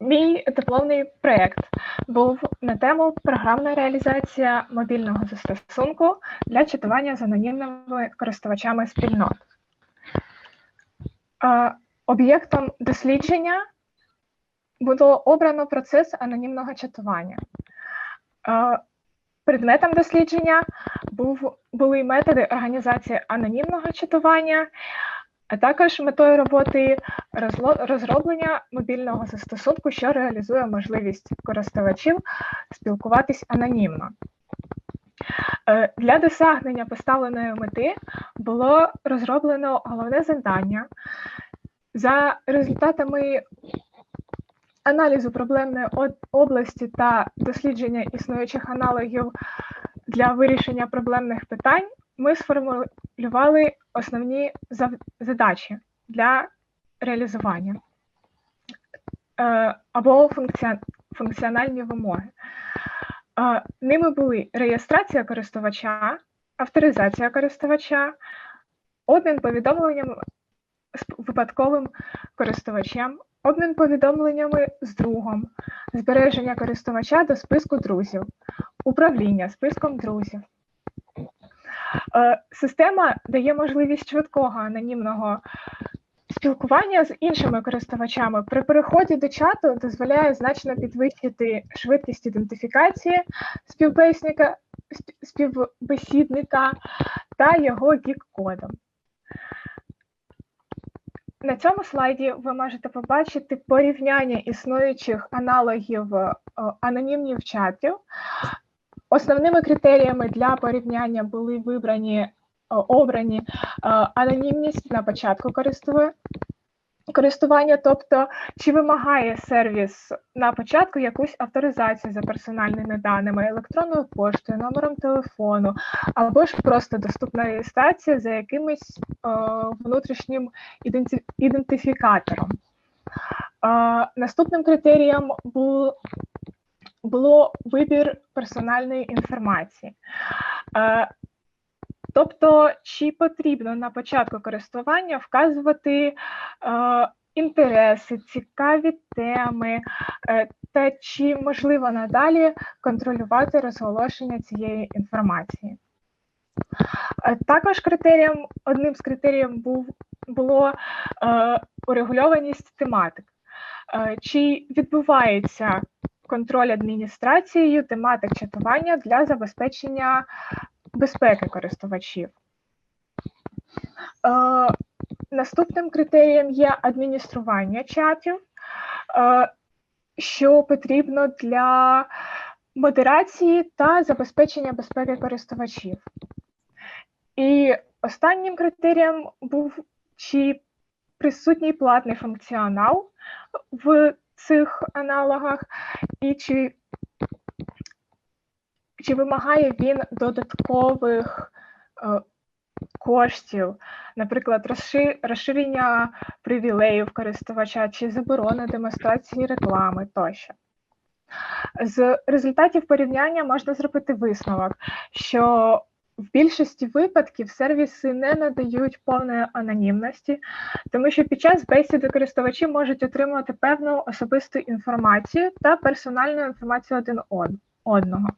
Мій дипломний проєкт був на тему програмна реалізація мобільного застосунку для читування з анонімними користувачами спільнот. Об'єктом дослідження було обрано процес анонімного чатування. Е, Предметом дослідження був, були методи організації анонімного чатування, а також метою роботи розроблення мобільного застосунку, що реалізує можливість користувачів спілкуватись анонімно. Е, Для досягнення поставленої мети було розроблено головне завдання. За результатами аналізу проблемної області та дослідження існуючих аналогів для вирішення проблемних питань, ми сформулювали основні задачі для реалізування е, або функціон- функціональні вимоги. Е, Ними були реєстрація користувача, авторизація користувача, обмін повідомленням з випадковим користувачем, обмін повідомленнями з другом, збереження користувача до списку друзів, управління списком друзів. Е, Система дає можливість швидкого анонімного спілкування з іншими користувачами. При переході до чату дозволяє значно підвищити швидкість ідентифікації співбесника, співбесідника та його гік-кодом. На цьому слайді ви можете побачити порівняння існуючих аналогів е, анонімних чатів. Основними критеріями для порівняння були вибрані е, обрані е, анонімність на початку користування, тобто чи вимагає сервіс на початку якусь авторизацію за персональними даними, електронною поштою, номером телефону, або ж просто доступна реєстрація за якимось е, внутрішнім ідентифікатором. Наступним критерієм був було вибір персональної інформації. Е, Тобто, чи потрібно на початку користування вказувати е, інтереси, цікаві теми, е, та чи можливо надалі контролювати розголошення цієї інформації. Також критерієм, одним з критеріїв був, було урегульованість тематик. Чи відбувається контроль адміністрацією тематик чатування для забезпечення безпеки користувачів. Е, наступним критерієм є адміністрування чатів, е, що потрібно для модерації та забезпечення безпеки користувачів. І останнім критерієм був чи присутній платний функціонал в цих аналогах, і чи, чи вимагає він додаткових е, коштів, наприклад, розши- розширення привілеїв користувача чи заборони демонстрації реклами тощо. З результатів порівняння можна зробити висновок, що в більшості випадків сервіси не надають повної анонімності, тому що під час бесіди користувачі можуть отримувати певну особисту інформацію та персональну інформацію один одного.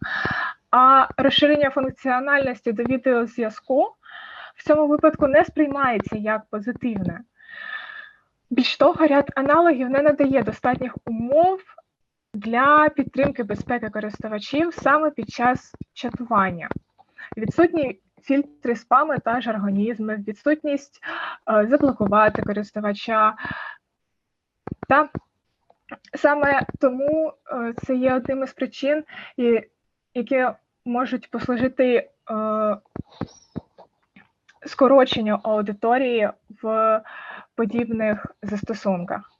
А розширення функціональності до відеозв'язку в цьому випадку не сприймається як позитивне. Більш того, ряд аналогів не надає достатніх умов для підтримки безпеки користувачів саме під час чатування. Відсутні фільтри спами та жаргонізми, відсутність е, заблокувати користувача. Та саме тому е, це є одним із причин, які можуть послужити е, скороченню аудиторії в подібних застосунках.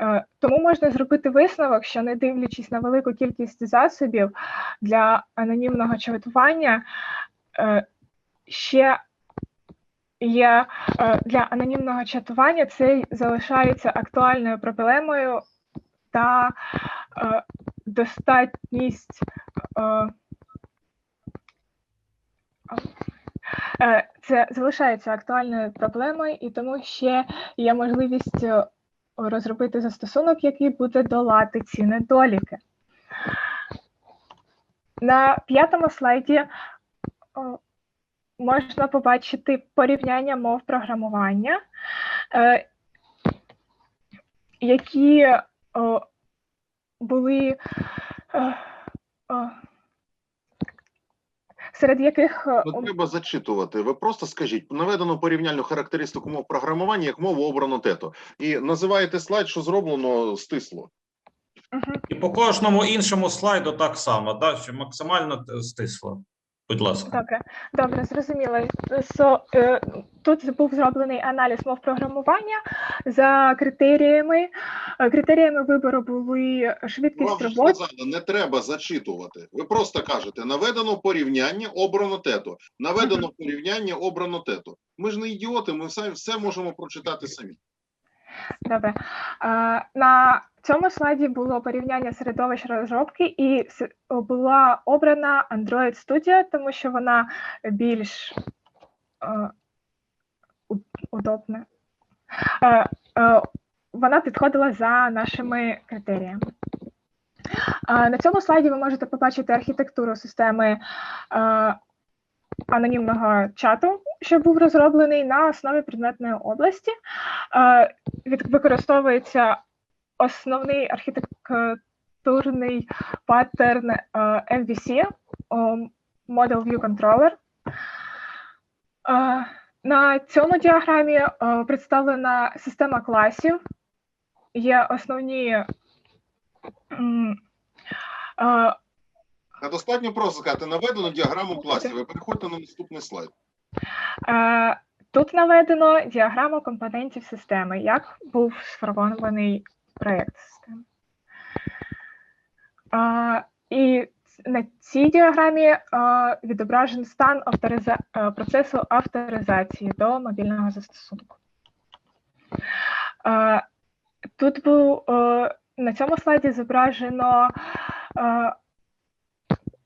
Е, Тому можна зробити висновок, що не дивлячись на велику кількість засобів для анонімного чатування, е, ще є е, для анонімного чатування це залишається актуальною проблемою та достатність Це залишається актуальною проблемою, і тому ще є можливість розробити застосунок, який буде долати ці недоліки. На п'ятому слайді можна побачити порівняння мов програмування, е, які були е, серед яких Не треба зачитувати. Ви просто скажіть, наведено порівняльну характеристику мов програмування як мову обрано тето. І називаєте слайд, що зроблено стисло. Угу. І по кожному іншому слайду так само, да, що максимально стисло. Будь ласка. Добре, добре, зрозуміло. So, е, тут був зроблений аналіз мов програмування за критеріями. Е, Критеріями вибору були швидкість Вам роботи. сказали, не треба зачитувати. Ви просто кажете, наведено порівняння обрано тето. Наведено порівняння обрано тето. Ми ж не ідіоти, ми все, все можемо прочитати самі. Добре. На цьому слайді було порівняння середовищ розробки, і була обрана Android Studio, тому що вона більш удобна. Вона підходила за нашими критеріями. На цьому слайді ви можете побачити архітектуру системи анонімного чату, що був розроблений на основі предметної області. Використовується основний архітектурний паттерн MVC, Model View Controller. На цьому діаграмі представлена система класів. Є основні. достатньо просто сказати, наведено діаграму класів. Ви переходьте на наступний слайд. Тут наведено діаграму компонентів системи, як був сформований проєкт системи. І на цій діаграмі відображений стан авториза... е, процесу авторизації до мобільного застосунку. Тут був е, на цьому слайді зображено е,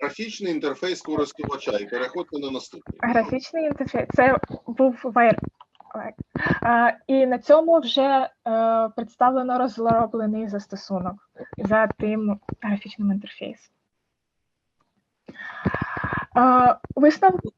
Графічний інтерфейс користувача і переходьте на наступний. Графічний інтерфейс. Це був вайр. І на цьому вже е, представлено розроблений застосунок за тим графічним інтерфейсом. Висновки